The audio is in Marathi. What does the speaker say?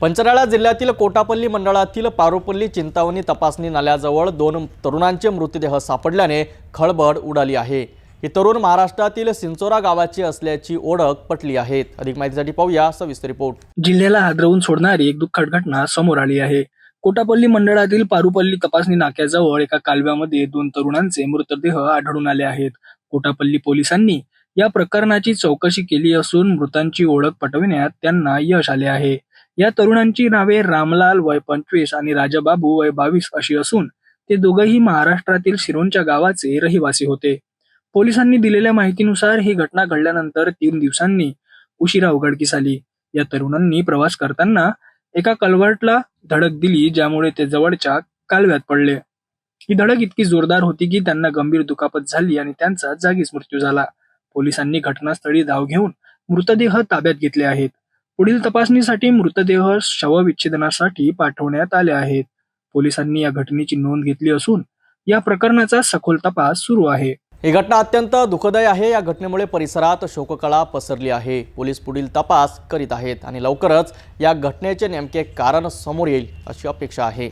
पंचराळा जिल्ह्यातील कोटापल्ली मंडळातील पारुपल्ली चिंतावणी तपासणी नाल्याजवळ दोन तरुणांचे मृतदेह सापडल्याने खळबळ उडाली आहे. ही तरुण महाराष्ट्रातील सिंचोरा गावाची असल्याची ओळख पटली आहे. अधिक माहितीसाठी पाहूया सविस्तर रिपोर्ट. जिल्ह्याला हादरवून सोडणारी एक दुःखद घटना समोर आली आहे. कोटापल्ली मंडळातील पारुपल्ली तपासणी नाक्याजवळ एका कालव्यामध्ये दोन तरुणांचे मृतदेह आढळून आले आहेत. कोटापल्ली पोलिसांनी या प्रकरणाची चौकशी केली असून मृतांची ओळख पटविण्यात त्यांना यश आले आहे. या तरुणांची नावे रामलाल वय पंचवीस आणि राजाबाबू वय बावीस अशी असून ते दोघंही महाराष्ट्रातील शिरोंच्या गावाचे रहिवासी होते. पोलिसांनी दिलेल्या माहितीनुसार ही घटना घडल्यानंतर तीन दिवसांनी उशिरा उघडकीस आली. या तरुणांनी प्रवास करताना एका कलवर्टला धडक दिली ज्यामुळे ते जवळच्या कालव्यात पडले. ही धडक इतकी जोरदार होती की त्यांना गंभीर दुखापत झाली आणि त्यांचा जागीच मृत्यू झाला. पोलिसांनी घटनास्थळी धाव घेऊन मृतदेह ताब्यात घेतले आहेत. पुढील तपासणीसाठी मृतदेह शवविच्छेदनासाठी पाठवण्यात आले आहेत. पोलिसांनी या घटनेची नोंद घेतली असून या प्रकरणाचा सखोल तपास सुरू आहे. ही घटना अत्यंत दुःखदायी आहे. या घटनेमुळे परिसरात शोककळा पसरली आहे. पोलीस पुढील तपास करीत आहेत आणि लवकरच या घटनेचे नेमके कारण समोर येईल अशी अपेक्षा आहे.